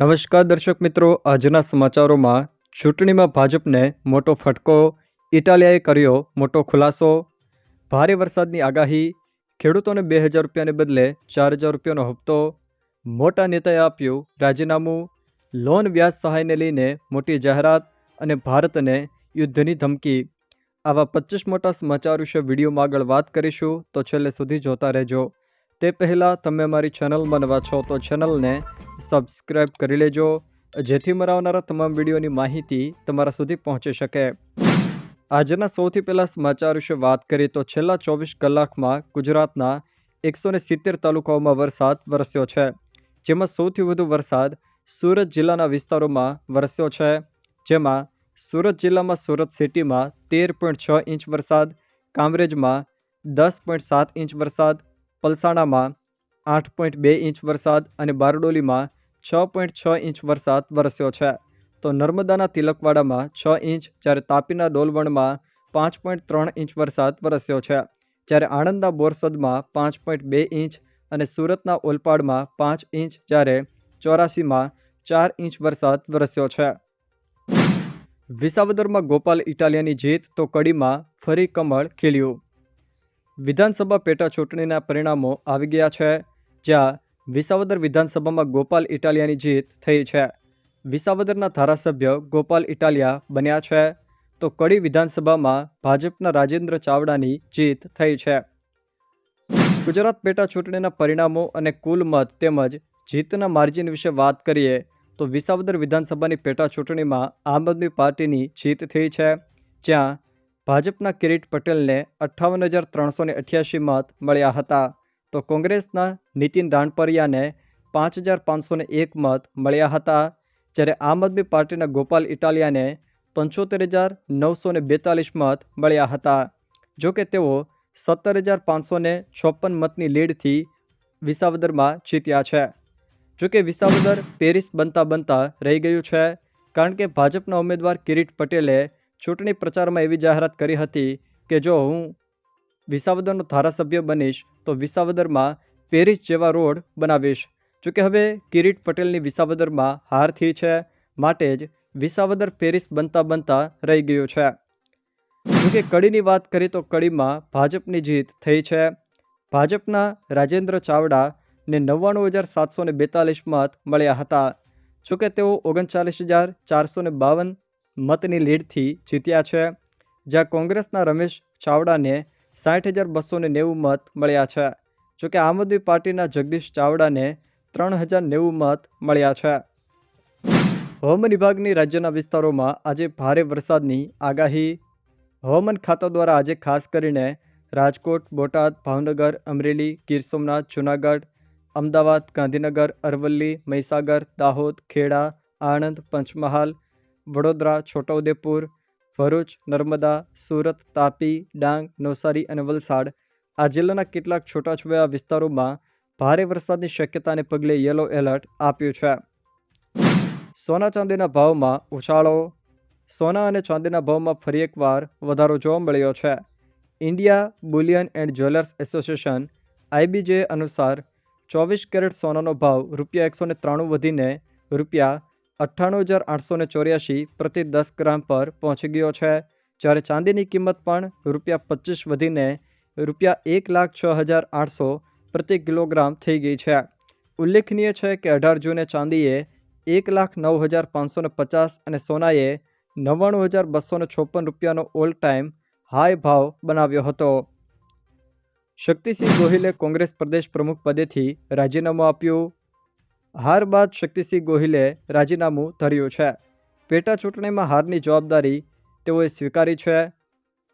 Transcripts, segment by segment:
નમસ્કાર દર્શક મિત્રો, આજના સમાચારોમાં ચૂંટણીમાં ભાજપને મોટો ફટકો, ઇટાલિયાએ કર્યો મોટો ખુલાસો, ભારે વરસાદની આગાહી, ખેડૂતોને બે હજાર રૂપિયાને બદલે ચાર હજાર રૂપિયાનો હપ્તો, મોટા નેતાએ આપ્યું રાજીનામું, લોન વ્યાજ સહાયને લઈને મોટી જાહેરાત અને ભારતને યુદ્ધની ધમકી. આવા પચીસ મોટા સમાચાર વિશે વિડીયોમાં આગળ વાત કરીશું, તો છેલ્લે સુધી જોતા રહેજો. તે પહેલાં તમે મારી ચેનલમાં નવા છો તો ચેનલને સબસ્ક્રાઈબ કરી લેજો, જેથી મારા આવનારા તમામ વિડીયોની માહિતી તમારા સુધી પહોંચી શકે. આજના સૌથી પહેલાં સમાચાર વિશે વાત કરીએ તો છેલ્લા ચોવીસ કલાકમાં ગુજરાતના એકસો ને સિત્તેર તાલુકાઓમાં વરસાદ વરસ્યો છે, જેમાં સૌથી વધુ વરસાદ સુરત જિલ્લાના વિસ્તારોમાં વરસ્યો છે, જેમાં સુરત જિલ્લામાં સુરત સિટીમાં તેર પોઈન્ટ છ ઇંચ વરસાદ, કામરેજમાં દસ પોઈન્ટ સાત ઇંચ વરસાદ પલસાણામાં આઠ પોઈન્ટ બે ઇંચ વરસાદ અને બારડોલીમાં છ પોઈન્ટ છ ઇંચ વરસાદ વરસ્યો છે. તો નર્મદાના તિલકવાડામાં છ ઇંચ, જ્યારે તાપીના ડોલવણમાં પાંચ પોઈન્ટ ત્રણ ઇંચ વરસાદ વરસ્યો છે. જ્યારે આણંદના બોરસદમાં પાંચ પોઈન્ટ બે ઇંચ અને સુરતના ઓલપાડમાં પાંચ ઇંચ, જ્યારે ચોરાસીમાં ચાર ઇંચ વરસાદ વરસ્યો છે. વિસાવદરમાં ગોપાલ ઇટાલિયાની જીત, તો કડીમાં ફરી કમળ ખીલ્યું. વિધાનસભા પેટા ચૂંટણીના પરિણામો આવી ગયા છે, જ્યાં વિસાવદર વિધાનસભામાં ગોપાલ ઇટાલિયાની જીત થઈ છે. વિસાવદરના ધારાસભ્ય ગોપાલ ઇટાલિયા બન્યા છે. તો કડી વિધાનસભામાં ભાજપના રાજેન્દ્ર ચાવડાની જીત થઈ છે. ગુજરાત પેટા ચૂંટણીના પરિણામો અને કુલ મત તેમજ જીતના માર્જિન વિશે વાત કરીએ, તો વિસાવદર વિધાનસભાની પેટા ચૂંટણીમાં આમ આદમી પાર્ટીની જીત થઈ છે, જ્યાં ભાજપના કિરીટ પટેલને અઠ્ઠાવન હજાર ત્રણસો ને અઠ્યાસી મત મળ્યા હતા. તો કોંગ્રેસના નીતિન રાણપરિયાને પાંચ હજાર પાંચસો ને એક મત મળ્યા હતા. જ્યારે આમ આદમી પાર્ટીના ગોપાલ ઇટાલિયાને પંચોતેર હજાર નવસો ને બેતાલીસ મત મળ્યા હતા. જો કે તેઓ સત્તર હજાર પાંચસો ને છપ્પન મતની લીડથી વિસાવદરમાં જીત્યા છે. જોકે વિસાવદર પેરિસ બનતા બનતા રહી ગયું છે. કારણ કે ભાજપના ઉમેદવાર કિરીટ પટેલે ચૂંટણી પ્રચારમાં એવી જાહેરાત કરી હતી કે જો હું વિસાવદરનો ધારાસભ્ય બનીશ, તો વિસાવદરમાં પેરિસ જેવા રોડ બનાવીશ. જોકે હવે કિરીટ પટેલની વિસાવદરમાં હાર થઈ છે માટે જ વિસાવદર પેરિસ બનતા બનતા રહી ગયું છે. જોકે કડીની વાત કરીએ તો કડીમાં ભાજપની જીત થઈ છે. ભાજપના રાજેન્દ્ર ચાવડા ને નવ્વાણું હજાર સાતસો ને બેતાલીસ મત મળ્યા હતા. જોકે તેઓ ઓગણચાલીસ હજાર ચારસો ને બાવન મતની લીડથી જીત્યા છે, જ્યાં કોંગ્રેસના રમેશ ચાવડાને સાઠ હજાર બસોને નેવું મત મળ્યા છે, જોકે આમ આદમી પાર્ટીના જગદીશ ચાવડાને ત્રણ હજાર નેવું મત મળ્યા છે. હવામાન વિભાગની રાજ્યના વિસ્તારોમાં આજે ભારે વરસાદની આગાહી. હવામાન ખાતા દ્વારા આજે ખાસ કરીને રાજકોટ, બોટાદ, ભાવનગર, અમરેલી, ગીર સોમનાથ, જૂનાગઢ, અમદાવાદ, ગાંધીનગર, અરવલ્લી, મહીસાગર, દાહોદ, ખેડા, આણંદ, પંચમહાલ વડોદરા, છોટાઉદેપુર, ભરૂચ, નર્મદા, સુરત, તાપી, ડાંગ, નવસારી અને વલસાડ. આ જિલ્લાના કેટલાક છૂટાછવાયા વિસ્તારોમાં ભારે વરસાદની શક્યતાને પગલે યલો એલર્ટ આપ્યું છે. સોના ચાંદીના ભાવમાં ઉછાળો, સોના અને ચાંદીના ભાવમાં ફરી એકવાર વધારો જોવા મળ્યો છે. India bullion and jewellers association, IBJ અનુસાર ચોવીસ કેરેટ સોનાનો ભાવ રૂપિયા એકસો ત્રાણું વધીને રૂપિયા અઠ્ઠાણું હજાર આઠસો ને ચોર્યાસી પ્રતિ દસ ગ્રામ પર પહોંચી ગયો છે. જ્યારે ચાંદીની કિંમત પણ રૂપિયા પચીસ વધીને રૂપિયા એક લાખ છ હજાર આઠસો પ્રતિ કિલોગ્રામ થઈ ગઈ છે. ઉલ્લેખનીય છે કે અઢાર જૂને ચાંદીએ એક લાખ નવ હજાર પાંચસો પચાસ અને સોનાએ નવ્વાણું હજાર બસો છપ્પન રૂપિયાનો ઓલ ટાઈમ હાઈ ભાવ બનાવ્યો હતો. શક્તિસિંહ ગોહિલે કોંગ્રેસ પ્રદેશ પ્રમુખ પદેથી રાજીનામું આપ્યું. હાર બાદ શક્તિસિંહ ગોહિલે રાજીનામું ધર્યું છે. પેટા ચૂંટણીમાં હારની જવાબદારી તેઓએ સ્વીકારી છે.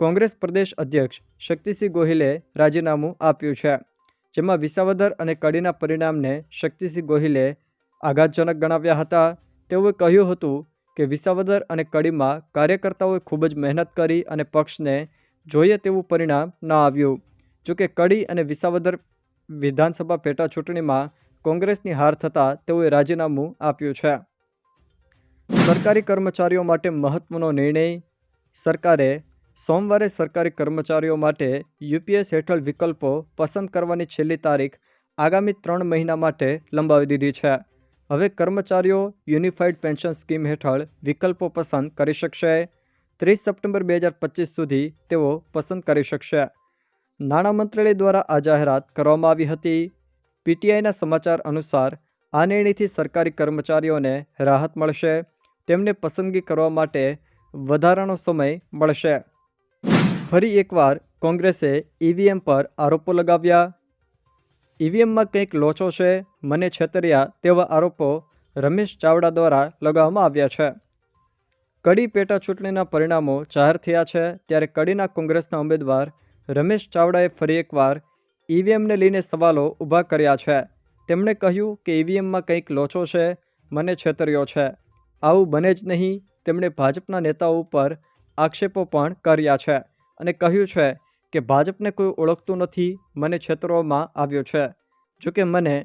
કોંગ્રેસ પ્રદેશ અધ્યક્ષ શક્તિસિંહ ગોહિલે રાજીનામું આપ્યું છે. જેમાં વિસાવદર અને કડીના પરિણામને શક્તિસિંહ ગોહિલે આઘાતજનક ગણાવ્યા હતા. તેઓએ કહ્યું હતું કે વિસાવદર અને કડીમાં કાર્યકર્તાઓએ ખૂબ જ મહેનત કરી અને પક્ષને જોઈએ તેવું પરિણામ ન આવ્યું. જોકે કડી અને વિસાવદર વિધાનસભા પેટા ચૂંટણીમાં કોંગ્રેસની હાર થતાં તેઓએ રાજીનામું આપ્યું છે. સરકારી કર્મચારીઓ માટે મહત્વનો નિર્ણય સરકારે સોમવારે સરકારી કર્મચારીઓ માટે યુપીએસ હેઠળ વિકલ્પો પસંદ કરવાની છેલ્લી તારીખ આગામી ત્રણ મહિના માટે લંબાવી દીધી છે. હવે કર્મચારીઓ યુનિફાઈડ પેન્શન સ્કીમ હેઠળ વિકલ્પો પસંદ કરી શકશે. ત્રીસ સપ્ટેમ્બર બે હજાર પચીસ સુધી તેઓ પસંદ કરી શકશે. નાણાં મંત્રાલય દ્વારા આ જાહેરાત કરવામાં આવી હતી. પીટીઆઈના સમાચાર અનુસાર, આ નિર્ણયથી સરકારી કર્મચારીઓને રાહત મળશે. તેમને પસંદગી કરવા માટે વધારાનો સમય મળશે. ફરી એકવાર કોંગ્રેસે ઈવીએમ પર આરોપો લગાવ્યા. ઈવીએમમાં કંઈક લોચો છે, મને છેતર્યા તેવા આરોપો રમેશ ચાવડા દ્વારા લગાવવામાં આવ્યા છે. કડી પેટા ચૂંટણીના પરિણામો જાહેર થયા છે, ત્યારે કડીના કોંગ્રેસના ઉમેદવાર રમેશ ચાવડાએ ફરી એકવાર ઈવીએમને લઈને સવાલો ઊભા કર્યા છે. તેમણે કહ્યું કે ઈવીએમમાં કંઈક લોચો છે, મને છેતર્યો છે. આવું બને જ નહીં, તેમણે ભાજપના નેતાઓ ઉપર આક્ષેપો પણ કર્યા છે અને કહ્યું છે કે ભાજપને કોઈ ઓળખતું નથી, મને છેતરવામાં આવ્યો છે. જોકે મને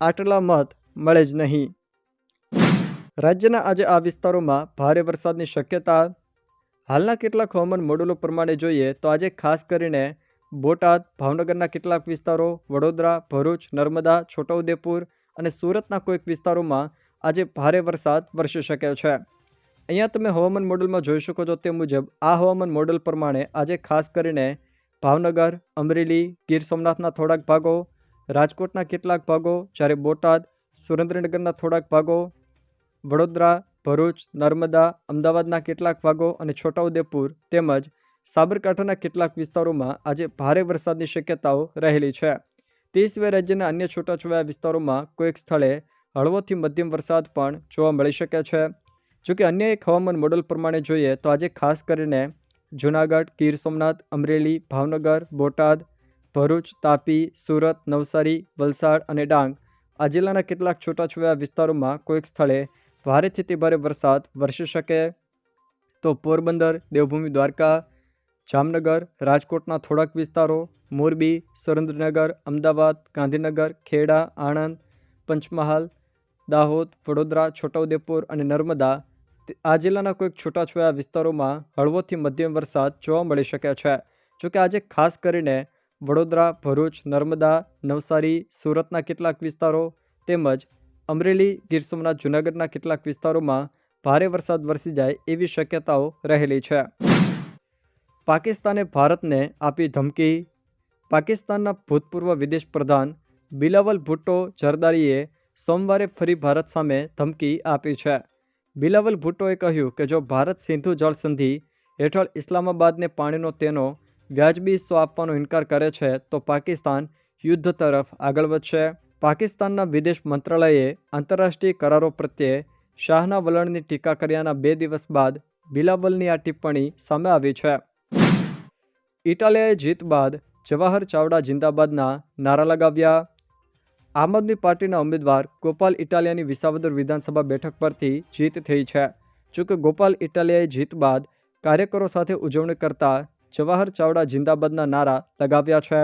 આટલા મત મળે જ નહીં. રાજ્યના આજે આ વિસ્તારોમાં ભારે વરસાદની શક્યતા. હાલના કેટલાક હવામાન મોડેલો પ્રમાણે જોઈએ તો આજે ખાસ કરીને બોટાદ, ભાવનગરના કેટલાક વિસ્તારો, વડોદરા, ભરૂચ, નર્મદા, છોટાઉદેપુર અને સુરતના કોઈક વિસ્તારોમાં આજે ભારે વરસાદ વરસી શકે છે. અહીંયા તમે હવામાન મોડલમાં જોઈ શકો છો તે મુજબ આ હવામાન મોડલ પ્રમાણે આજે ખાસ કરીને ભાવનગર, અમરેલી, ગીર સોમનાથના થોડાક ભાગો, રાજકોટના કેટલાક ભાગો, જ્યારે બોટાદ, સુરેન્દ્રનગરના થોડાક ભાગો, વડોદરા, ભરૂચ, નર્મદા, અમદાવાદના કેટલાક ભાગો અને છોટાઉદેપુર તેમજ સાબરકાંઠાના કેટલાક વિસ્તારોમાં આજે ભારે વરસાદની શક્યતાઓ રહેલી છે. તે સિવાય રાજ્યના અન્ય છૂટાછવાયા વિસ્તારોમાં કોઈક સ્થળે હળવોથી મધ્યમ વરસાદ પણ જોવા મળી શકે છે. જોકે અન્ય એક હવામાન મોડલ પ્રમાણે જોઈએ તો આજે ખાસ કરીને જૂનાગઢ, ગીર સોમનાથ, અમરેલી, ભાવનગર, બોટાદ, ભરૂચ, તાપી, સુરત, નવસારી, વલસાડ અને ડાંગ આ જિલ્લાના કેટલાક છૂટાછવાયા વિસ્તારોમાં કોઈક સ્થળે ભારેથી તે ભારે વરસાદ વરસી શકે. તો પોરબંદર, દેવભૂમિ દ્વારકા જામનગર, રાજકોટના થોડાક વિસ્તારો, મોરબી, સુરેન્દ્રનગર, અમદાવાદ, ગાંધીનગર, ખેડા, આણંદ, પંચમહાલ, દાહોદ, વડોદરા, છોટાઉદેપુર અને નર્મદા આ જિલ્લાના કોઈક છૂટાછવાયા વિસ્તારોમાં હળવોથી મધ્યમ વરસાદ જોવા મળી શકે છે. જોકે આજે ખાસ કરીને વડોદરા, ભરૂચ, નર્મદા, નવસારી, સુરતના કેટલાક વિસ્તારો તેમજ અમરેલી, ગીર સોમનાથ, જૂનાગઢના કેટલાક વિસ્તારોમાં ભારે વરસાદ વરસી જાય એવી શક્યતાઓ રહેલી છે. પાકિસ્તાને ભારતને આપી ધમકી. પાકિસ્તાનના ભૂતપૂર્વ વિદેશ પ્રધાન બિલાવલ ભુટ્ટો જરદારીએ સોમવારે ફરી ભારત સામે ધમકી આપી છે. બિલાવલ ભુટ્ટોએ કહ્યું કે જો ભારત સિંધુ જળ સંધિ હેઠળ ઇસ્લામાબાદને પાણીનો તેનો વ્યાજબી હિસ્સો આપવાનો ઇનકાર કરે છે, તો પાકિસ્તાન યુદ્ધ તરફ આગળ વધશે. પાકિસ્તાનના વિદેશ મંત્રાલયે આંતરરાષ્ટ્રીય કરારો પ્રત્યે શાહના વલણની ટીકા કર્યાના બે દિવસ બાદ બિલાવલની આ ટિપ્પણી સામે આવી છે. ઇટાલિયાએ જીત બાદ જવાહર ચાવડા જિંદાબાદના નારા લગાવ્યા. આમ આદમી પાર્ટીના ઉમેદવાર ગોપાલ ઇટાલિયાની વિસાવદર વિધાનસભા બેઠક પરથી જીત થઈ છે. જોકે ગોપાલ ઇટાલિયાએ જીત બાદ કાર્યકરો સાથે ઉજવણી કરતા જવાહર ચાવડા જિંદાબાદના નારા લગાવ્યા છે.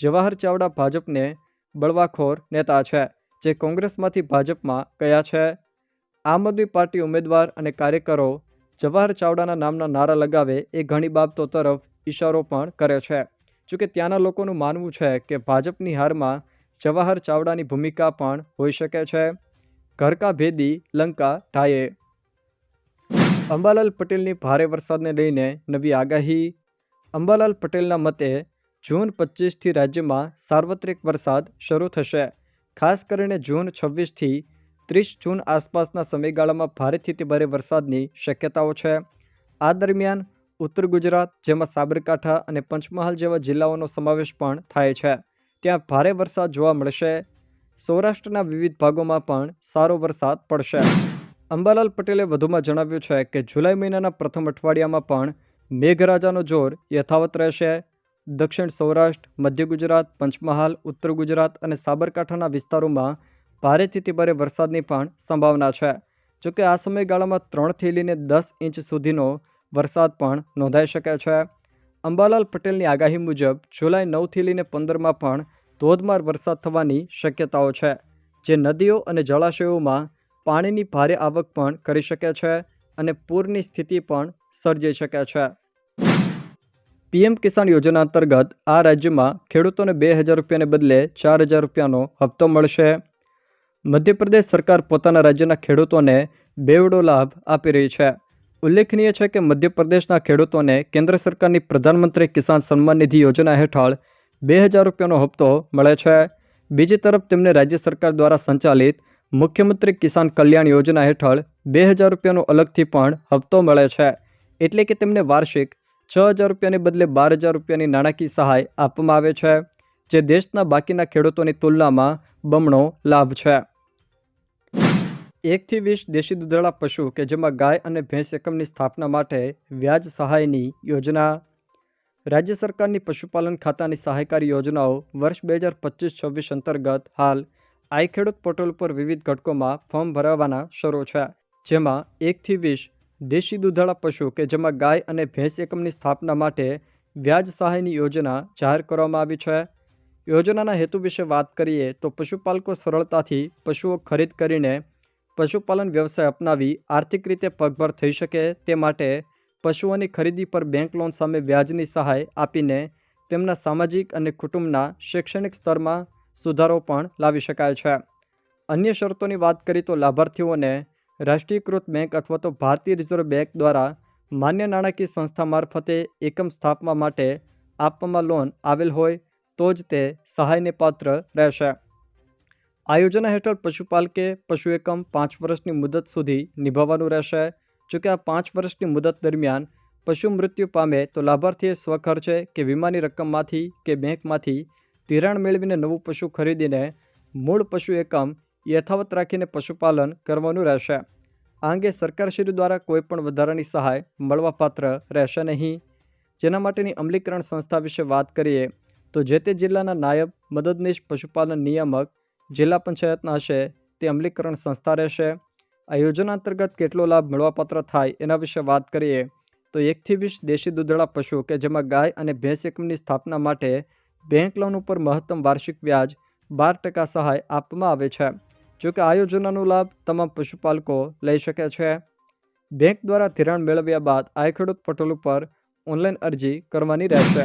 જવાહર ચાવડા ભાજપને બળવાખોર નેતા છે, જે કોંગ્રેસમાંથી ભાજપમાં ગયા છે. આમ આદમી પાર્ટી ઉમેદવાર અને કાર્યકરો જવાહર ચાવડાના નામના નારા લગાવે એ ઘણી બાબતો તરફ ઇશારો પણ કરે છે. જોકે ત્યાંના લોકોનું માનવું છે કે ભાજપની હારમાં જવાહર ચાવડાની ભૂમિકા પણ હોઈ શકે છે. ઘર કા ભેદી લંકા ઢાયે અંબાલાલ પટેલની ભારે વરસાદને લઈને નવી આગાહી. અંબાલાલ પટેલના મતે જૂન પચીસથી રાજ્યમાં સાર્વત્રિક વરસાદ શરૂ થશે. ખાસ કરીને જૂન છવ્વીસથી ત્રીસ જૂન આસપાસના સમયગાળામાં ભારેથી ભારે વરસાદની શક્યતાઓ છે. આ દરમિયાન ઉત્તર ગુજરાત જેમાં સાબરકાંઠા અને પંચમહાલ જેવા જિલ્લાઓનો સમાવેશ પણ થાય છે. ત્યાં ભારે વરસાદ જોવા મળશે. સૌરાષ્ટ્રના વિવિધ ભાગોમાં પણ સારો વરસાદ પડશે. અંબાલાલ પટેલે વધુમાં જણાવ્યું છે કે જુલાઈ મહિનાના પ્રથમ અઠવાડિયામાં પણ મેઘરાજાનો જોર યથાવત રહેશે. દક્ષિણ સૌરાષ્ટ્ર, મધ્ય ગુજરાત, પંચમહાલ, ઉત્તર ગુજરાત અને સાબરકાંઠાના વિસ્તારોમાં ભારેથી ભારે વરસાદની પણ સંભાવના છે. જોકે આ સમયગાળામાં ત્રણથી લઈને દસ ઇંચ સુધીનો વરસાદ પણ નોંધાઈ શકે છે. અંબાલાલ પટેલની આગાહી મુજબ જુલાઈ નવથી લઈને પંદરમાં પણ ધોધમાર વરસાદ થવાની શક્યતાઓ છે, જે નદીઓ અને જળાશયોમાં પાણીની ભારે આવક પણ કરી શકે છે અને પૂરની સ્થિતિ પણ સર્જી શકે છે. પીએમ કિસાન યોજના અંતર્ગત આ રાજ્યમાં ખેડૂતોને બે હજાર રૂપિયાને બદલે ચાર હજાર રૂપિયાનો હપ્તો મળશે. મધ્યપ્રદેશ સરકાર પોતાના રાજ્યના ખેડૂતોને બેવડો લાભ આપી રહી છે. ઉલ્લેખનીય છે કે મધ્યપ્રદેશના ખેડૂતોને કેન્દ્ર સરકારની પ્રધાનમંત્રી કિસાન સન્માન નિધિ યોજના હેઠળ બે હજાર રૂપિયાનો હપ્તો મળે છે. બીજી તરફ તેમને રાજ્ય સરકાર દ્વારા સંચાલિત મુખ્યમંત્રી કિસાન કલ્યાણ યોજના હેઠળ બે હજાર રૂપિયાનો અલગથી પણ હપ્તો મળે છે. એટલે કે તેમને વાર્ષિક છ હજાર રૂપિયાને બદલે બાર હજાર રૂપિયાની નાણાકીય સહાય આપવામાં આવે છે, જે દેશના બાકીના ખેડૂતોની તુલનામાં બમણો લાભ છે. એકથી વીસ દેશી દૂધાળા પશુ કે જેમાં ગાય અને ભેંસ એકમની સ્થાપના માટે વ્યાજ સહાયની યોજના. રાજ્ય સરકારની પશુપાલન ખાતાની સહાયકારી યોજનાઓ વર્ષ બે હજાર પચીસ છવ્વીસ અંતર્ગત હાલ આઈ ખેડૂત પોર્ટલ પર વિવિધ ઘટકોમાં ફોર્મ ભરાવાના શરૂ છે, જેમાં એકથી વીસ દેશી દૂધાળા પશુ કે જેમાં ગાય અને ભેંસ એકમની સ્થાપના માટે વ્યાજ સહાયની યોજના જાહેર કરવામાં આવી છે. યોજનાના હેતુ વિશે વાત કરીએ તો પશુપાલકો સરળતાથી પશુઓ ખરીદ કરીને પશુપાલન વ્યવસાય અપનાવી આર્થિક રીતે પગભર થઈ શકે તે માટે પશુઓની ખરીદી પર બેંક લોન સામે વ્યાજની સહાય આપીને તેમના સામાજિક અને કુટુંબના શૈક્ષણિક સ્તરમાં સુધારો પણ લાવી શકાય છે. અન્ય શરતોની વાત કરીએ તો લાભાર્થીઓને રાષ્ટ્રીયકૃત બેંક અથવા તો ભારતીય રિઝર્વ બેંક દ્વારા માન્ય નાણાકીય સંસ્થા મારફતે એકમ સ્થાપવા માટે આપવામાં લોન આવેલ હોય તો જ તે સહાયને પાત્ર રહેશે. આ યોજના હેઠળ પશુપાલકે પશુ એકમ પાંચ વર્ષની મુદત સુધી નિભાવવાનું રહેશે. જોકે આ પાંચ વર્ષની મુદત દરમિયાન પશુ મૃત્યુ પામે તો લાભાર્થીએ સ્વખર્ચે કે વીમાની રકમમાંથી કે બેંકમાંથી ધિરાણ મેળવીને નવું પશુ ખરીદીને મૂળ પશુ એકમ યથાવત રાખીને પશુપાલન કરવાનું રહેશે. આ અંગે સરકારશ્રી દ્વારા કોઈપણ વધારાની સહાય મળવાપાત્ર રહેશે નહીં. જેના માટેની અમલીકરણ સંસ્થા વિશે વાત કરીએ તો જે તે જિલ્લાના નાયબ મદદનીશ પશુપાલન નિયામક જિલ્લા પંચાયતના હશે તે અમલીકરણ સંસ્થા રહેશે. આ યોજના અંતર્ગત કેટલો લાભ મળવાપાત્ર થાય એના વિશે વાત કરીએ, તો એકથી વીસ દેશી દૂધળા પશુ કે જેમાં ગાય અને ભેંસ એકમની સ્થાપના માટે બેંક લોન ઉપર મહત્તમ વાર્ષિક વ્યાજ બાર ટકા સહાય આપવામાં આવે છે. જો કે આ યોજનાનો લાભ તમામ પશુપાલકો લઈ શકે છે. બેંક દ્વારા ધિરાણ મેળવ્યા બાદ આ ખેડૂત પોર્ટલ ઉપર ઓનલાઈન અરજી કરવાની રહેશે.